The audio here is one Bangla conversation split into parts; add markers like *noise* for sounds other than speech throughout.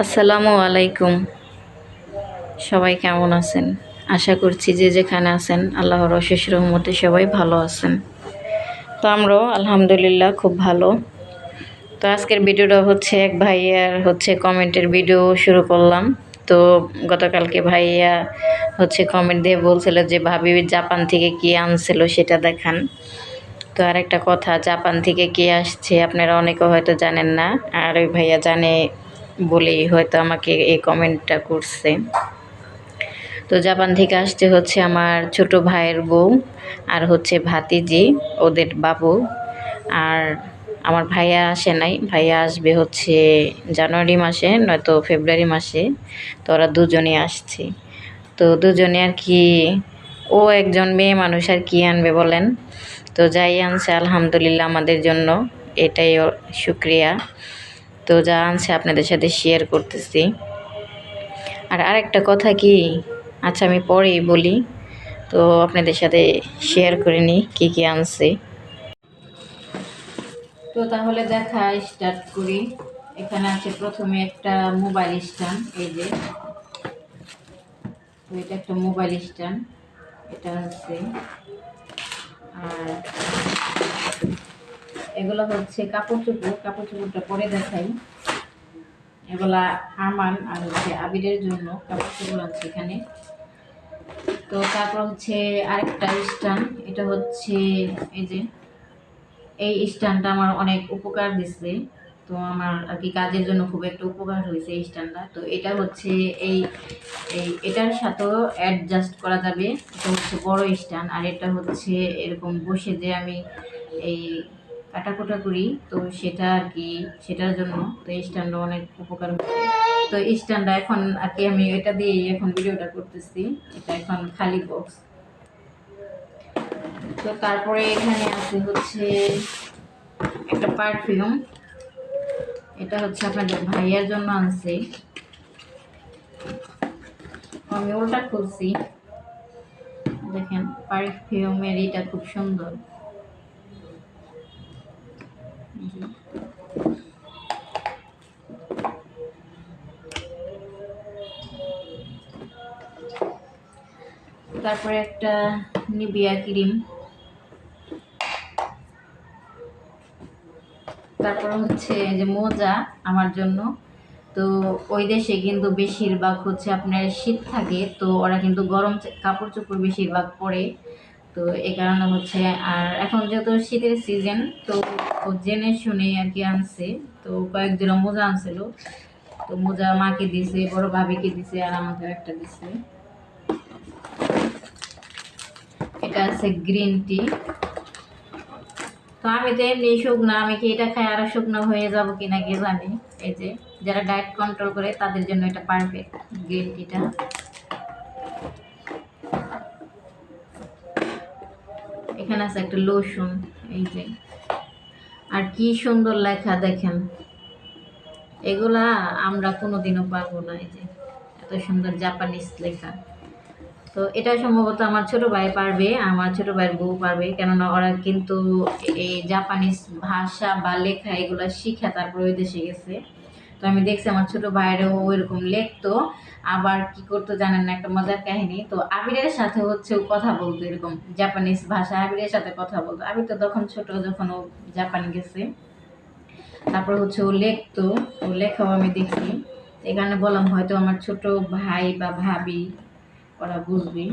আসসালামু আলাইকুম। সবাই কেমন আছেন? আশা করছি যে যেখানে আছেন, আল্লাহর অশেষ রহমতে সবাই ভালো আছেন। তো আমরাও আলহামদুলিল্লাহ খুব ভালো। তো আজকের ভিডিওটা হচ্ছে এক ভাইয়ার হচ্ছে কমেন্টের ভিডিও শুরু করলাম। তো গতকালকে ভাইয়া হচ্ছে কমেন্ট দিয়ে বলছিল যে, ভাবি জাপান থেকে কি আনছিল সেটা দেখান। তো আর একটা কথা, জাপান থেকে কে আসছে আপনারা অনেকে হয়তো জানেন না। আর ওই ভাইয়া জানে বলেই হয়তো আমাকে এই কমেন্টটা করছে। তো জাপান থেকে আসছে হচ্ছে আমার ছোট ভাইয়ের বউ আর হচ্ছে ভাতিজি, ওদের বাবু। আর আমার ভাইয়া আসে নাই, ভাইয়া আসবে হচ্ছে জানুয়ারি মাসে, নয়তো ফেব্রুয়ারি মাসে। তো ওরা দুজনে আসছে। তো দুজনে আর কি, ও একজন মেয়ে মানুষ আর কি আনবে বলেন। তো যাই আনছে, আলহামদুলিল্লাহ আমাদের জন্য। এটাই শুক্রিয়া। তো যা আনছে আপনাদের সাথে শেয়ার করতেছি। আর আরেকটা কথা কি? আচ্ছা আমি পরেই বলি। তো আপনাদের সাথে শেয়ার করে নিই কী কী আনছে। তো তাহলে দেখা স্টার্ট করি। এখানে আছে প্রথমে একটা মোবাইল স্ট্যান্ড এই যে। তো এটা একটা মোবাইল স্ট্যান্ড এটা হচ্ছে আর এগুলো হচ্ছে কাপড় চোপড়, কাপড় চোপড়টা পরে দেখাই। এগুলা আমান আর হচ্ছে আবিরের জন্য কাপড় চোপড় আছে এখানে। তো তারপর হচ্ছে আরেকটা স্ট্যান্ড, এটা হচ্ছে এই যে, এই স্ট্যান্ডটা আমার অনেক উপকার দিচ্ছে তো আমার আর কি কাজের জন্য খুব একটা উপকার হয়েছে এই স্ট্যান্ডটা। তো এটা হচ্ছে এই এই, এটার সাথেও অ্যাডজাস্ট করা যাবে। এটা হচ্ছে বড় স্ট্যান্ড আর এটা হচ্ছে এরকম বসে যে আমি এই কাটাকুটা করি তো সেটা আর কি, সেটার জন্য তো এই স্ট্যান্ডটা অনেক উপকার তো এই স্ট্যান্ডটা এখন আর কি আমি এটা দিয়েই এখন ভিডিওটা করতেছি, এটা এখন খালি বক্স তো তারপরে এখানে আছে হচ্ছে একটা পারফিউম এটা হচ্ছে আপনাদের ভাইয়ার জন্য আনছি। আমি ওটা খুলছি। দেখেন পারফিউমের এটা খুব সুন্দর। তারপরে একটা নিবিয়া ক্রিম। তারপর হচ্ছে যে মোজা আমার জন্য। তো ওই দেশে কিন্তু বেশিরভাগ হচ্ছে আপনার শীত থাকে, তো ওরা কিন্তু গরম কাপড় চোপড় বেশিরভাগ পরে। তো এই কারণে হচ্ছে আর এখন যেহেতু শীতের সিজন তো জেনে শুনে আর কি আনছে। তো কয়েক মোজা আনছিল। তো মোজা মাকে দিছে, বড় ভাবিকে দিছে আর আমাকে একটা দিছে। এটা আছে গ্রিন টি তো আমি তো এমনি শুকনো, আমি কি এটা খাই আরও শুকনো হয়ে যাব কিনা কি জানি? এই যে, যারা ডায়েট কন্ট্রোল করে তাদের জন্য এটা পারফেক্ট গ্রিন টিটা এখানে আছে একটা লোশন এই যে। আর কি সুন্দর লেখা দেখেন। এগুলা আমরা কোনোদিনও পারব না, এই যে। এত সুন্দর জাপানিজ লেখা। তো এটা সম্ভবত আমার ছোট ভাই পারবে, আমার ছোট ভাইয়ের বউ পারবে, কেননা ওরা কিন্তু এই জাপানিজ ভাষা বা লেখা এগুলো শিখে তারপর ওই দেশে গেছে। তো আমি দেখছি আমার ছোট ভাইয়েরও ওইরকম লেখতো। আবার কি করতো জানেন না, একটা মজার কাহিনী। তো আবিরের সাথে হচ্ছে কথা বলতো এরকম জাপানিজ ভাষা আবিরের সাথে কথা বলতো। আবির তো তখন ছোট যখন ও জাপান গেছে। তারপর হচ্ছে ও লেখতো, ও লেখাও আমি দেখছি। এখানে বললাম, হয়তো আমার ছোট ভাই বা ভাবি, ওরা বুঝবি।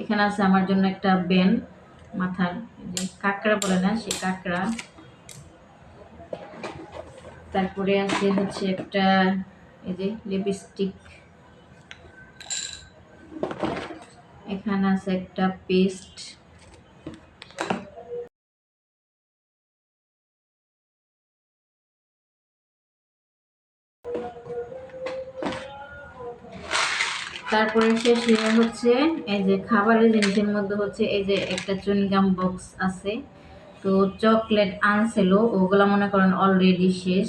এখানে আছে আমার জন্য একটা বেন, মাথার যে কাঁকড়া বলে না সে কাঁকড়া। তারপরে আছে হচ্ছে একটা, এই যে লিপস্টিক এখানে আছে একটা পেস্ট তারপরে শেষে হচ্ছে এই যে খাবারের জিনিসের মধ্যে হচ্ছে এই যে একটা চুনগাম বক্স আছে। তো চকলেট আনছিল, ওগুলো মনে করেন অলরেডি শেষ।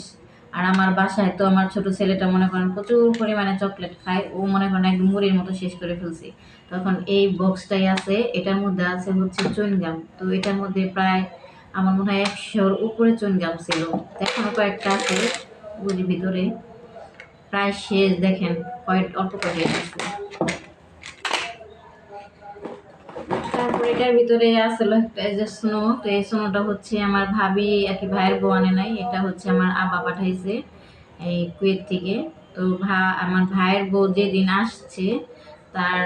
আর আমার বাসায় তো আমার ছোট ছেলেটা মনে করেন প্রচুর পরিমাণে চকলেট খায়, ও মনে করেন একদম মুড়ির মতো শেষ করে ফেলছি। তখন এই বক্সটাই আছে, এটার মধ্যে আছে হচ্ছে চুনগাম তো এটার মধ্যে প্রায় আমার মনে হয় একশোর উপরে চুনগাম ছিল। এখনও কয়েকটা আছে, বুঝি ভিতরে। প্রায় শেষ, দেখেন, কয়েক অল্প কয়েক তারপর এটার ভিতরে আসলে একটা যে স্নো তো এই স্নোটা হচ্ছে আমার ভাবি আর কি ভাইয়ের বউ আনে নাই, এটা হচ্ছে আমার আব্বা পাঠাইছে এই কুয়েত থেকে। তো ভা, আমার ভাইয়ের বউ যেদিন আসছে, তার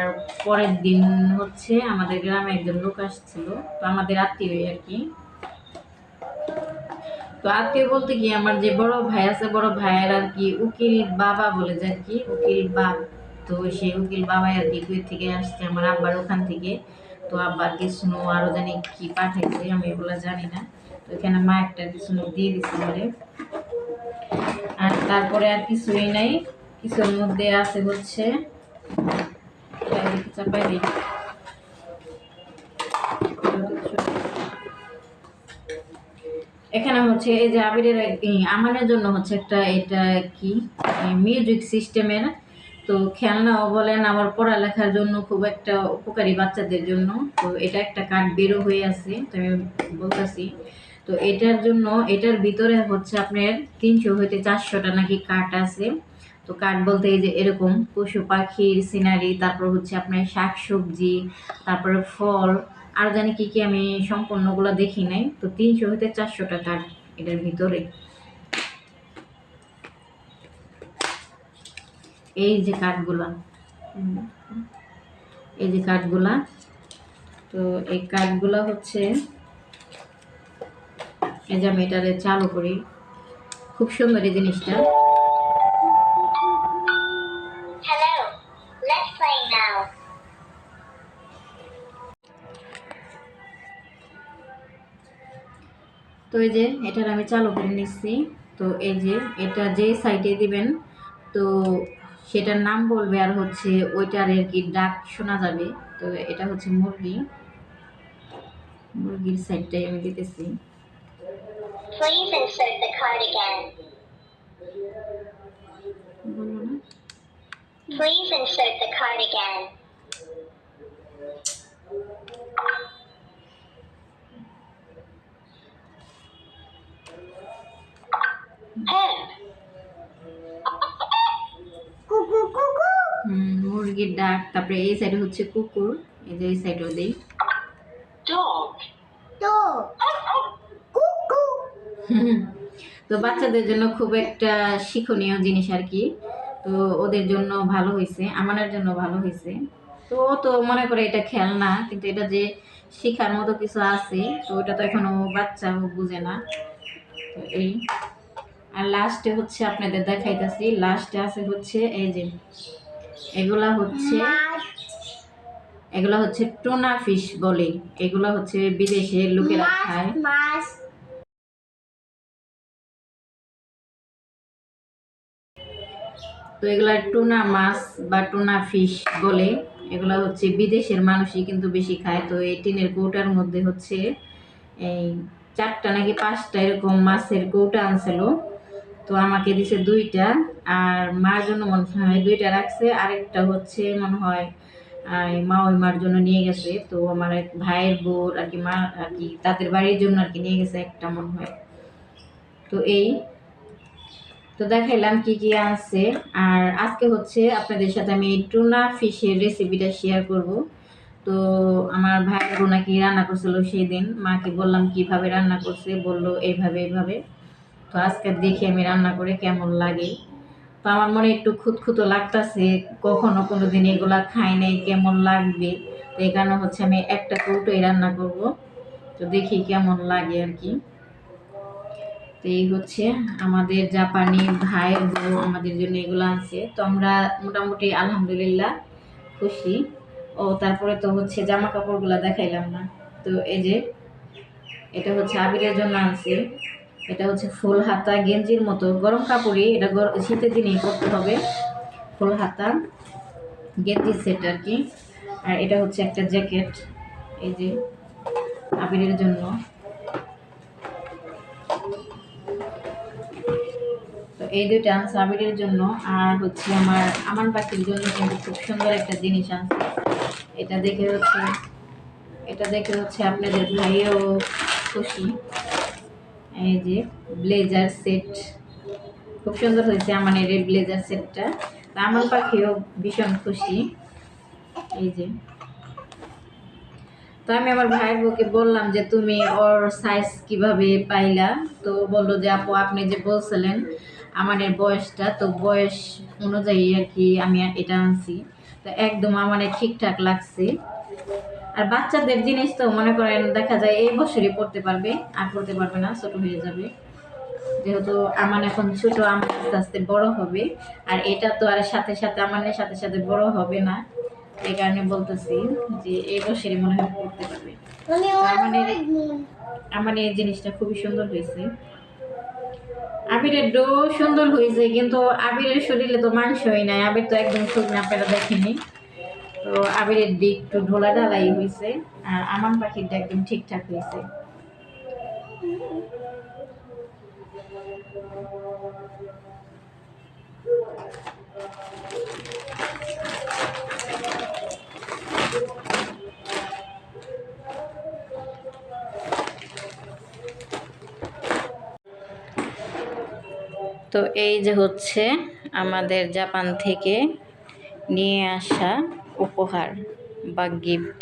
পরের দিন হচ্ছে আমাদের গ্রামে একজন লোক আসছিল, তো আমাদের আত্মীয় আর কি তো আত্মীয় বলতে কি, আমার যে বড় ভাই আছে, বড় ভাইয়ের আর কি উকিল বাবা বলে আর কি উকিল বাপ, তো সেই উকিল বাবাই আর কি কুয়েত থেকে আসছে, আমার আব্বার ওখান থেকে। তো আব্বার কিছু আরও জানি কি পাঠাইছে, আমি এগুলো জানি না। তো এখানে মা একটা কিছু দিয়ে দিচ্ছে আমারে আর তারপরে আর কিছুই নাই, কিছুর মধ্যে আছে হচ্ছে এখানে হচ্ছে এই যে আবিরের আমানের জন্য হচ্ছে একটা এটা কি মিউজিক সিস্টেমের তো খেলনাও বলেন আমার পড়ালেখার জন্য খুব একটা উপকারী বাচ্চাদের জন্য। তো এটা একটা কাঠ বেরো হয়ে আছে তো আমি বলতেছি। তো এটার জন্য, এটার ভিতরে হচ্ছে আপনার তিনশো হইতে চারশোটা নাকি কাঠ আছে। তো কাঠ বলতে এই যে এরকম পশু পাখির সিনারি তারপর হচ্ছে আপনার শাক সবজি তারপরে ফল, আর জানি কি কি আমি সম্পূর্ণগুলো দেখি নাই। তো তিনশো হইতে চারশোটা কাঠ এটার ভিতরে। এই যে কাঠগুলা। এই যে কাঠগুলা। তো এই কাঠগুলা হচ্ছে এই যে আমি এটারে চালু করি। খুব সুন্দর এই জিনিসটা. তো এই যে এটার আমি চালু করে নিচ্ছি। তো এই যে এটা যে সাইডে দিবেন তো সেটার নাম বলবে আর হচ্ছে ওইটার আর কি ডাক শোনা যাবে তো এটা হচ্ছে মুরগি মুরগির সাইডটাই আমি দিতেছি Please insert the card again. বলব Please insert the card again. Pen. মুরগির ডাক তারপরে এই সাইডে হচ্ছে কুকুর এই যে এই সাইডেও দিই. *laughs* তো বাচ্চাদের জন্য খুব একটা শিক্ষণীয় জিনিস আর কি। তো ওদের জন্য ভালো হয়েছে আমাদের জন্য ভালো হয়েছে তো ও তো মনে করে এটা খেলনা কিন্তু এটা যে শেখার মতো কিছু আছে তো ওটা তো এখনও বাচ্চা বুঝে না। তো এই। আর লাস্টে হচ্ছে আপনাদের দেখাইতেছি লাস্টে আছে হচ্ছে এই যে এগুলা হচ্ছে এগুলা হচ্ছে টোনা ফিশ বলে এগুলা হচ্ছে বিদেশে লোকেরা খায়. তো এগুলা টুনা মাছ বা টুনা ফিশ বলে এগুলা হচ্ছে বিদেশের মানুষই কিন্তু বেশি খায়। তো এই টিনের কৌটার মধ্যে হচ্ছে এই চারটা নাকি পাঁচটা এরকম মাছের কৌটা আনছিল। তো আমাকে দিছে দুইটা, আর মার জন্য মনে হয় দুইটা রাখছে। আরেকটা হচ্ছে মনে হয় আর মা ওই মার জন্য নিয়ে গেছে। তো আমার এক ভাইয়ের বোর আর কি মা আর কি তাদের বাড়ির জন্য আর কি নিয়ে গেছে একটা মনে হয়। তো এই। তো দেখাইলাম কি কি আছে। আর আজকে হচ্ছে আপনাদের সাথে আমি টুনা ফিশের রেসিপিটা শেয়ার করব। তো আমার ভাইয়ের নাকি রান্না করছিল সেই দিন মাকে বললাম কীভাবে রান্না করছে, বলল এইভাবে এইভাবে। তো আজকে দেখি আমি রান্না করে কেমন লাগে। তো আমার মনে একটু খুঁতখুতো লাগতাছে, কখনো কোনো দিন এগুলা খাই নাই, কেমন লাগবে? তো এই কারণে হচ্ছে আমি একটা কৌটোই রান্না করব। তো দেখি কেমন লাগে আর কি। তো এই হচ্ছে আমাদের জাপানি ভাই বউ আমাদের জন্য এগুলো আনছে। তো আমরা মোটামুটি আলহামদুলিল্লাহ খুশি। ও, তারপরে তো হচ্ছে জামা কাপড়গুলো দেখাইলাম না। তো এই যে, এটা হচ্ছে আবিরের জন্য আনছে। এটা হচ্ছে ফুল হাতা গেঞ্জির মতো। গরম কাপড়ই এটা শীতের দিনেই পরতে হবে। ফুল হাতা, গেঞ্জি সেট আর কি। আর এটা হচ্ছে একটা জ্যাকেট, এই যে আবিরের জন্য। তো এই দুইটা আনছে আবিরের জন্য। আর হচ্ছে আমার আমার পাখির জন্য কিন্তু খুব সুন্দর একটা জিনিস আনছে। এটা দেখে হচ্ছে এটা দেখে হচ্ছে আপনাদের ভাইও খুশি। এই যে ব্লেজার সেট। খুব সুন্দর হয়েছে আমার এই ব্লেজার সেটটা। তা আমার পাখিও ভীষণ খুশি। এই যে। তো আমি আমার ভাইয়ের বউকে বললাম যে, তুমি ওর সাইজ কীভাবে পাইলা? তো বলল যে, আপু, আপনি যে বলছিলেন আমার এর বয়সটা, তো বয়স অনুযায়ী আর কি আমি এটা আনছি। তো একদম আমার ঠিকঠাক লাগছে। আর বাচ্চাদের জিনিস তো মনে করেন দেখা যায় এই বছরই পড়তে পারবে আর পড়তে পারবে না ছোট হয়ে যাবে। যেহেতু আমার এখন ছোট আমার আস্তে আস্তে বড় হবে আর এটা তো আর সাথে সাথে আমানের সাথে সাথে বড় হবে না। এই কারণে বলতেছি যে এই বছরই মনে হয় পড়তে পারবে। mean? আমার এই জিনিসটা খুবই সুন্দর হয়েছে। আবিরের ডো সুন্দর হয়েছে কিন্তু আবিরের শরীরে তো মাংসই নাই আবির তো একদম শুকনো আপনারা দেখেনি তো আবিরের দিক একটু ঢোলা ঢালাই হয়েছে আর আমার পাখিরটা একদম ঠিকঠাক হয়েছে তো এই যে হচ্ছে আমাদের জাপান থেকে নিয়ে আসা উপহার বা গিফট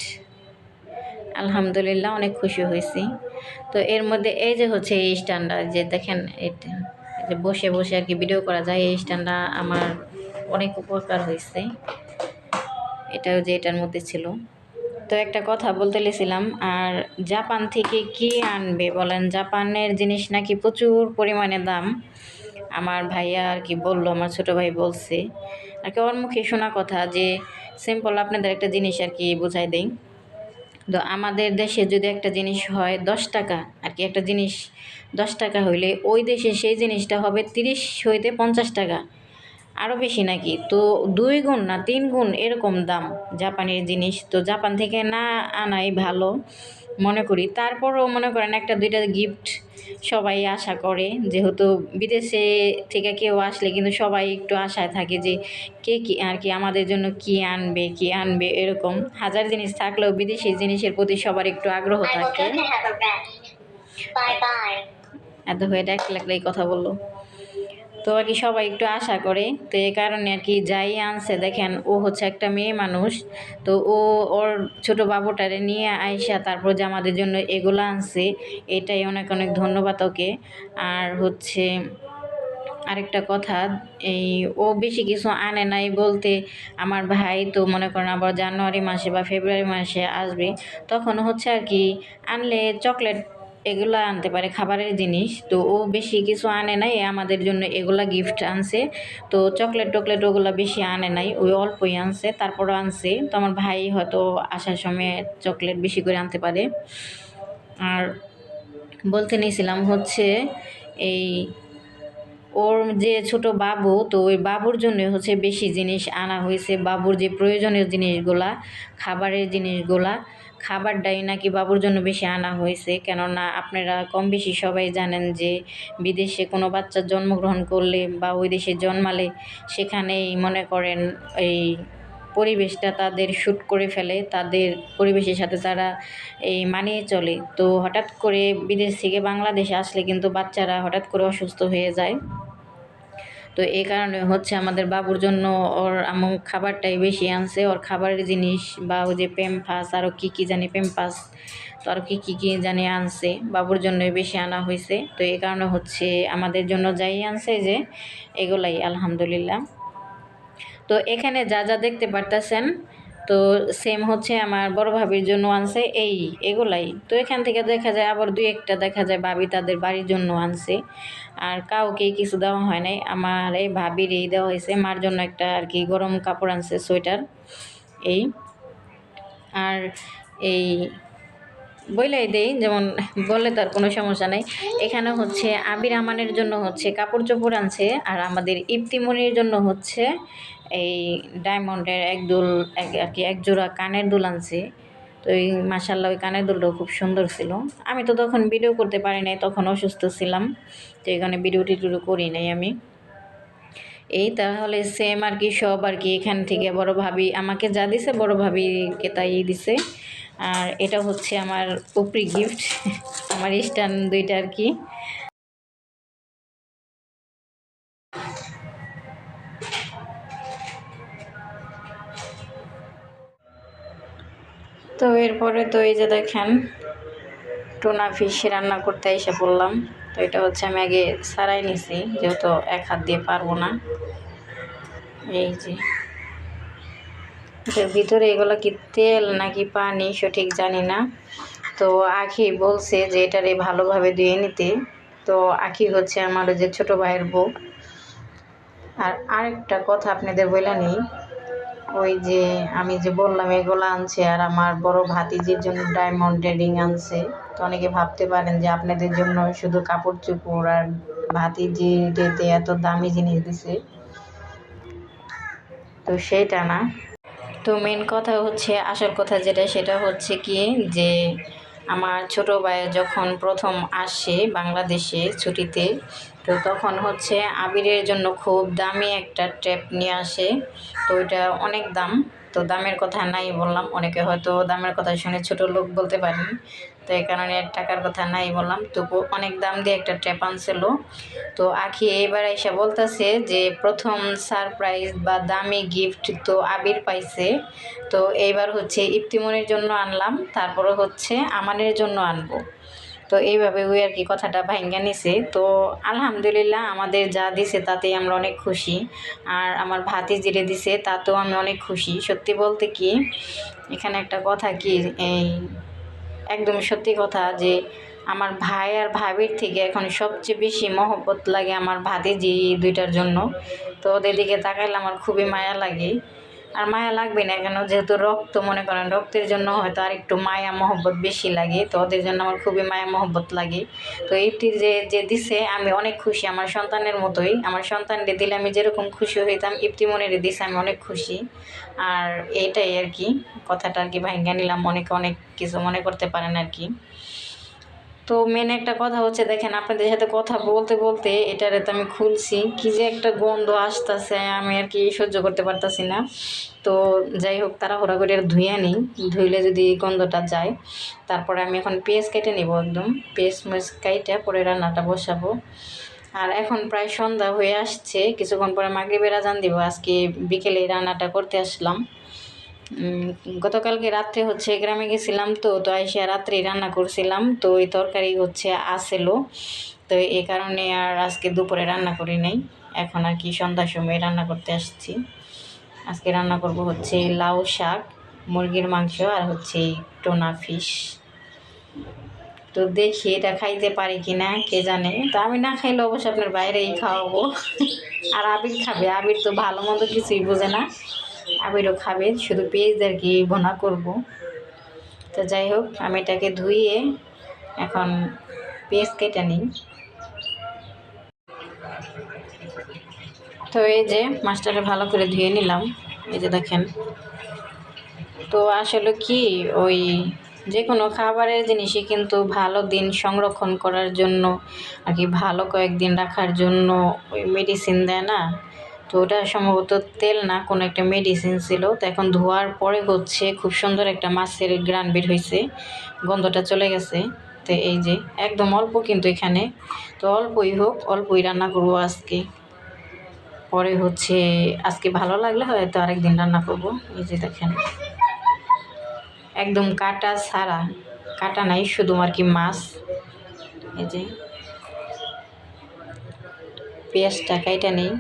আলহামদুলিল্লাহ, অনেক খুশি হয়েছি। তো এর মধ্যে এই যে হচ্ছে এই স্ট্যান্ডটা, যে দেখেন এটা যে বসে বসে আর কি ভিডিও করা যায়, এই স্ট্যান্ডটা আমার অনেক উপকার হয়েছে। এটাও যে এটার মধ্যে ছিল। তো একটা কথা বলতে লেছিলাম আর জাপান থেকে কি আনবে বলেন? জাপানের জিনিস নাকি প্রচুর পরিমাণে দাম। আমার ভাইয়া আর কি বলল, আমার ছোট ভাই বলছে আর ওর মুখে শোনা কথা যে সিম্পল আপনাদের একটা জিনিস আর কি বোঝাই দেই। তো আমাদের দেশে যদি একটা জিনিস হয় দশ টাকা, আর কি একটা জিনিস দশ টাকা হইলে ওই দেশে সেই জিনিসটা হবে তিরিশ হইতে পঞ্চাশ টাকা। আরও বেশি নাকি? তো দুই গুণ না তিন গুণ এরকম দাম জাপানের জিনিস। তো জাপান থেকে না আনাই ভালো। মনে করি। তারপরও মনে করেন একটা দুইটা গিফট সবাই আশা করে। যেহেতু বিদেশে থেকে কেউ আসলে কিন্তু সবাই একটু আশায় থাকে যে কে কি আর কি আমাদের জন্য কি আনবে কি আনবে এরকম। হাজার জিনিস থাকলেও বিদেশি জিনিসের প্রতি সবার একটু আগ্রহ থাকে. এত হয়ে ডাক লাগলেই কথা বলল। তো আর কি সবাই একটু আশা করে। তো এই কারণে আর কি যাই আনছে, দেখেন ও হচ্ছে একটা মেয়ে মানুষ। তো ও ওর ছোট বাবুটারে নিয়ে আইসা তারপর যে আমাদের জন্য এগুলো আনছে, এটাই অনেক অনেক ধন্যবাদ ওকে। আর হচ্ছে আরেকটা কথা, এই ও বেশি কিছু আনে নাই বলতে আমার ভাই তো মনে করেন আবার জানুয়ারি মাসে বা ফেব্রুয়ারি মাসে আসবে, তখন হচ্ছে আর কি আনলে চকলেট এগুলা আনতে পারে, খাবারের জিনিস। তো ও বেশি কিছু আনে নাই আমাদের জন্য এগুলা গিফট আনছে। তো চকলেট টকলেট ওগুলা বেশি আনে নাই, ওই অল্পই আনছে, তারপরও আনছে। তো আমার ভাই হয়তো আসার সময় চকলেট বেশি করে আনতে পারে। আর বলতে নিয়েছিলাম হচ্ছে এই ওর যে ছোট বাবু, তো ওই বাবুর জন্য হচ্ছে বেশি জিনিস আনা হয়েছে। বাবুর যে প্রয়োজনীয় জিনিসগুলা, খাবারের জিনিসগুলা খাবারটাই নাকি বাবুর জন্য বেশি আনা হয়েছে? কেননা আপনারা কম বেশি সবাই জানেন যে বিদেশে কোনো বাচ্চা জন্মগ্রহণ করলে বা ওই দেশে জন্মালে সেখানেই মনে করেন এই পরিবেশটা তাদের শ্যুট করে ফেলে, তাদের পরিবেশের সাথে তারা এই মানিয়ে চলে। তো হঠাৎ করে বিদেশ থেকে বাংলাদেশে আসলে কিন্তু বাচ্চারা হঠাৎ করে অসুস্থ হয়ে যায়। তো এই কারণে হচ্ছে আমাদের বাবুর জন্য ওর আমি খাবারটাই বেশি আনছে। ওর খাবারের জিনিস বা ওই যে পেমফাস আরও কী কী জানি পেমপাস তো আরও কী কী কী জানি আনছে। বাবুর জন্যই বেশি আনা হয়েছে। তো এই কারণে হচ্ছে আমাদের জন্য যাই আনছে যে এগুলাই, আলহামদুলিল্লাহ। তো এখানে যা যা দেখতে পারতেছেন তো সেম হচ্ছে আমার বড় ভাবির জন্য আনছে এই এগুলাই। তো এখান থেকে দেখা যায় আবার দুই একটা দেখা যায় ভাবি তাদের বাড়ির জন্য আনছে। আর কাউকে কিছু দেওয়া হয় নাই। আমার এই ভাবির এই দেওয়া হয়েছে, মার জন্য একটা আর কি গরম কাপড় আনছে, সোয়েটার, এই। আর এই বইলাই দেই, যেমন বললে তার কোনো সমস্যা নেই। এখানে হচ্ছে আবির আমানের জন্য হচ্ছে কাপড় চোপড় আনছে, আর আমাদের ইপ্তিমনির জন্য হচ্ছে এই ডায়মন্ডের এক দুল, এক- আর কি এক জোড়া কানের দুল আনছে। তো এই মাসাল্লাহ ওই কানের দুলটাও খুব সুন্দর ছিল। আমি তো তখন ভিডিও করতে পারি নাই, তখন অসুস্থ ছিলাম, তো এখানে ভিডিও টিডিও করি নাই আমি। এই তাহলে সেম আর কি সব আর কি এখান থেকে বড় ভাবি আমাকে যা দিছে, বড় ভাবিকে তাই দিছে। আর এটা হচ্ছে আমার উপরি গিফট আমার ইস্টান দুইটা আর কি। তো এরপরে তো এই যে দেখেন, টোনা ফিশ রান্না করতে এসে পড়লাম। তো এটা হচ্ছে আমি আগে সারাই নিছি, যেহেতু এক হাত দিয়ে পারব না। এই যে। ভিতরে এগুলো কি তেল নাকি পানি, সঠিক জানি না। তো আখি বলছে যে এটারে ভালোভাবে ধুয়ে নিতে। তো আখি হচ্ছে আমার যে ছোটো ভাইয়ের বউ। আর আরেকটা কথা আপনাদের বলে ওই যে আমি যে বললাম এগুলো আনছে আর আমার বড় ভাতিজির জন্য ডায়মন্ডের রিং আনছে। তো অনেকে ভাবতে পারেন যে আপনাদের জন্য শুধু কাপড় চোপড় আর ভাতিজিতে এত দামি জিনিস দিছে। তো সেইটা না। তো মেন কথা হচ্ছে, আসল কথা যেটা, সেটা হচ্ছে কি যে, আমার ছোট ভাই যখন প্রথম আসে বাংলাদেশে ছুটিতে তো তখন হচ্ছে আবিরের জন্য খুব দামি একটা ট্যাপ নিয়ে আসে। তো ওইটা অনেক দাম। তো দামের কথা নাই বললাম। অনেকে হয়তো দামের কথা শুনে ছোট লোক বলতে পারেন। তো এই কারণে টাকার কথা নাই বললাম। তবু অনেক দাম দিয়ে একটা ট্যাপ আনছিল। তো আখি এবার এসে বলতেছে যে, প্রথম সারপ্রাইজ বা দামি গিফট তো আবির পাইছে। তো এইবার হচ্ছে ইপ্তিমনির জন্য আনলাম। তারপরে হচ্ছে আমানের জন্য আনব। তো এইভাবে ওই আর কি কথাটা ভাঙ্গা নিছে। তো আলহামদুলিল্লাহ আমাদের যা দিছে তাতেই আমরা অনেক খুশি। আর আমার ভাতি জিরে দিছে তাতেও আমি অনেক খুশি। সত্যি বলতে কি, এখানে একটা কথা কি, এই একদম সত্যি কথা যে আমার ভাই আর ভাবির থেকে এখন সবচেয়ে বেশি মহব্বত লাগে আমার ভাতিজি দুইটার জন্য। তো ওদের দিকে তাকাইলে আমার খুবই মায়া লাগে। আর মায়া লাগবে না কেন? যেহেতু রক্ত, মনে করেন রক্তের জন্য হয়তো আর একটু মায়া, মহব্বত বেশি লাগে। তো ওদের জন্য আমার খুবই মায়া, মহব্বত লাগে। তো এইটি যে যে দিছে, আমি অনেক খুশি আমার সন্তানের মতোই। আমার সন্তানকে দিলে আমি যেরকম খুশি হইতাম ইপ্তি মনের দিছে, আমি অনেক খুশি। আর এইটাই আর কি, কথাটা আর কি ভাঙ্গা নিলাম। অনেকে অনেক কিছু মনে করতে পারেন আর কি। তো মেন একটা কথা হচ্ছে, দেখেন আপনাদের সাথে কথা বলতে বলতে এটারে তো আমি খুলছি। কি যে একটা গন্ধ আসতেছে, আমি আর কি সহ্য করতে পারতাছি না। তো যাই হোক, তাড়াহুড়া করে আর ধুয়ে নিই। ধুইলে যদি গন্ধটা যায়, তারপরে আমি এখন পেঁয়াজ কেটে নিব একদম। পেঁয়াজ মেজ কাইটে, পরে রান্নাটা বসাবো। আর এখন প্রায় সন্ধ্যা হয়ে আসছে, কিছুক্ষণ পরে মাগরিবের আজান দিব। আজকে বিকেলে রান্নাটা করতে আসলাম। গতকালকে রাত্রে হচ্ছে গ্রামে গেছিলাম তো তো আইসা রাত্রে রান্না করছিলাম, তো ওই তরকারি হচ্ছে আসেলো। তো এই কারণে আর আজকে দুপুরে রান্না করি নাই। এখন আর কি সন্ধ্যার সময় রান্না করতে আসছি। আজকে রান্না করব হচ্ছে লাউ শাক, মুরগির মাংস আর হচ্ছে টোনা ফিশ। তো দেখি এটা খাইতে পারি কি না কে জানে? তো আমি না খাইলে অবশ্যই আপনার বাইরেই খাওয়াবো। আর আবির খাবে, আবির তো ভালো মন্দ কিছুই বোঝে না। আবিরও খাবে, শুধু পেঁয়াজ আর কি ভোনা করব। তো যাই হোক, আমি এটাকে ধুইয়ে এখন পেঁয়াজ কেটে নিই। তো এই যে মাছটাকে ভালো করে ধুয়ে নিলাম, এই যে দেখেন। তো আসলে কি, ওই যে কোনো খাবারের জিনিসই কিন্তু ভালো দিন সংরক্ষণ করার জন্য, আর কি ভালো কয়েকদিন রাখার জন্য ওই মেডিসিন দেয় না? তো ওটা সম্ভবত তেল না, কোনো একটা মেডিসিন ছিল। তো এখন ধোয়ার পরে হচ্ছে খুব সুন্দর একটা মাছের গ্রান বের হয়েছে গন্ধটা চলে গেছে। তো এই যে, একদম অল্প কিন্তু এখানে। তো অল্পই হোক, অল্পই রান্না করব আজকে। পরে হচ্ছে আজকে ভালো লাগলে হয়তো আরেকদিন রান্না করব। এই যে দেখেন। একদম কাটা ছাড়া। কাটা নাই, শুধু আর কি মাছ। এই যে। পেঁয়াজটা কাইটা নেই।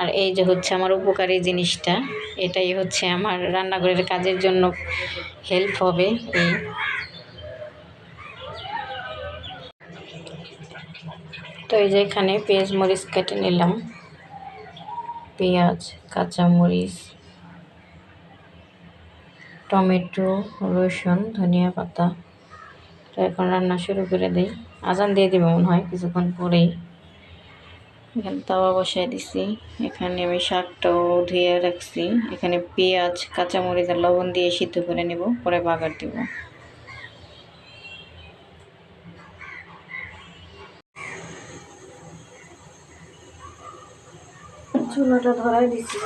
আর এই যে হচ্ছে আমার উপকারী জিনিসটা, এটাই হচ্ছে আমার রান্নাঘরের কাজের জন্য হেল্প হবে এই। তো এই যে এখানে পেঁয়াজ মরিচ কেটে নিলাম। পেঁয়াজ কাঁচামরিচ টমেটো, রসুন, ধনিয়া পাতা। তো এখন রান্না শুরু করে দিই। আজান দিয়ে দেবে মনে হয়, কিছুক্ষণ পরেই। এখানে তাওয়া বসাই দিছি। এখানে আমি শাকটাও ধুয়ে রাখছি। এখানে পেঁয়াজ, কাঁচামরিচ আর লবণ দিয়ে সিদ্ধ করে নেব, পরে বাগার দিব। চুলাটা ধরাই দিছি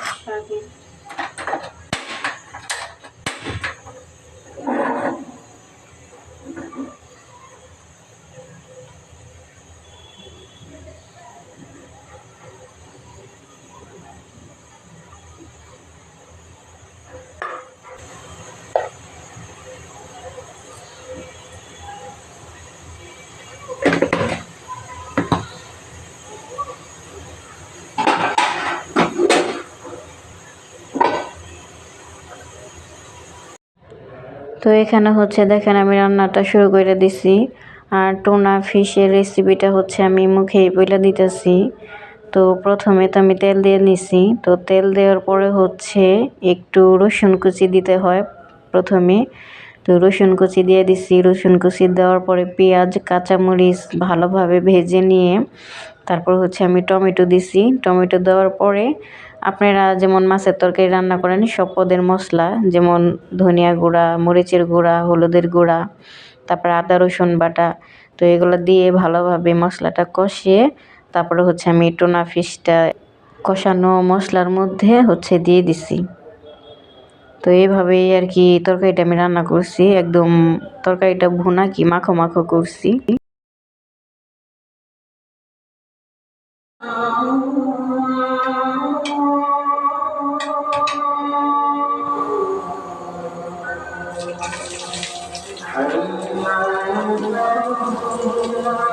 তো এখানে হচ্ছে দেখেন আমি রান্নাটা শুরু করে দিছি। আর টোনা ফিশের রেসিপিটা হচ্ছে আমি মুখেই বলে দিতেছি। তো প্রথমে তো আমি তেল দিয়ে নিছি। তো তেল দেওয়ার পরে হচ্ছে একটু রসুন কুচি দিতে হয় প্রথমে। তো রসুন কুচি দিয়ে দিছি। রসুন কুচি দেওয়ার পরে পেঁয়াজ, কাঁচামরিচ ভালোভাবে ভেজে নিয়ে তারপর হচ্ছে আমি টমেটো দিছি। টমেটো দেওয়ার পরে আপনারা যেমন মাছের তরকারি রান্না করেন, সব পদের মশলা, যেমন ধনিয়া গুঁড়া, মরিচের গুঁড়া, হলুদের গুঁড়া, তারপর আদা, রসুন বাটা, তো এগুলো দিয়ে ভালোভাবে মশলাটা কষিয়ে তারপরে হচ্ছে আমি টোনা ফিশটা কষানো মশলার মধ্যে হচ্ছে দিয়ে দিছি। তো এইভাবেই আর কি তরকারিটা আমি রান্না করছি, একদম তরকারিটা ভুনা কি মাখো মাখো করছি। الله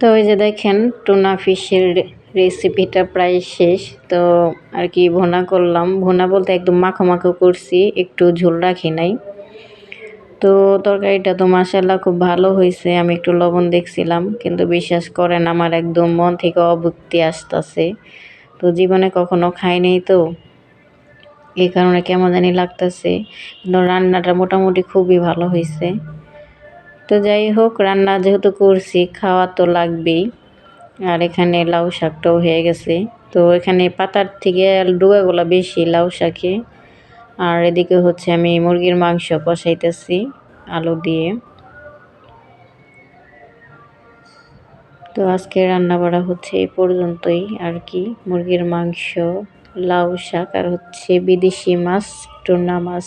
তো ওই যে দেখেন, টুনা ফিশের রেসিপিটা প্রায় শেষ। তো আর কি ভোনা করলাম। ভুনা বলতে একদম মাখো মাখো করছি, একটু ঝোল রাখি নাই। তো তরকারিটা তো মাসাল্লাহ খুব ভালো হয়েছে, আমি একটু লবণ দেখছিলাম, কিন্তু বিশ্বাস করেন আমার একদম মন থেকে অভুক্তি আসতেছে। তো জীবনে কখনো খাই নাই তো। এই কারণে কেমন জানি লাগতেছে। কিন্তু রান্নাটা মোটামুটি খুবই ভালো হয়েছে। তো যাই হোক, রান্না যেহেতু করছি, খাওয়া তো লাগবেই। আর এখানে লাউ শাকটাও হয়ে গেছে। তো এখানে পাতার থেকে ডুবাগুলো বেশি লাউ শাকে। আর এদিকে হচ্ছে আমি মুরগির মাংস কষাইতেছি, আলু দিয়ে। তো আজকে রান্না বাড়া হচ্ছে এই পর্যন্তই। আর কি, মুরগির মাংস, লাউ শাক, আর হচ্ছে বিদেশি মাছ, টুনা মাছ।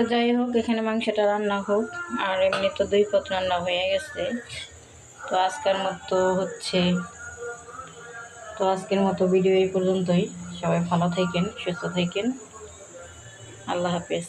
তো যাই হোক, এখানে মাংসটা রান্না হোক। আর এমনি তো দুই পথ রান্না হয়ে গেছে। তো আজকের মতো হচ্ছে, তো আজকের মতো ভিডিও এই পর্যন্তই। সবাই ভালো থাকেন, সুস্থ থাকেন। আল্লাহ হাফেজ।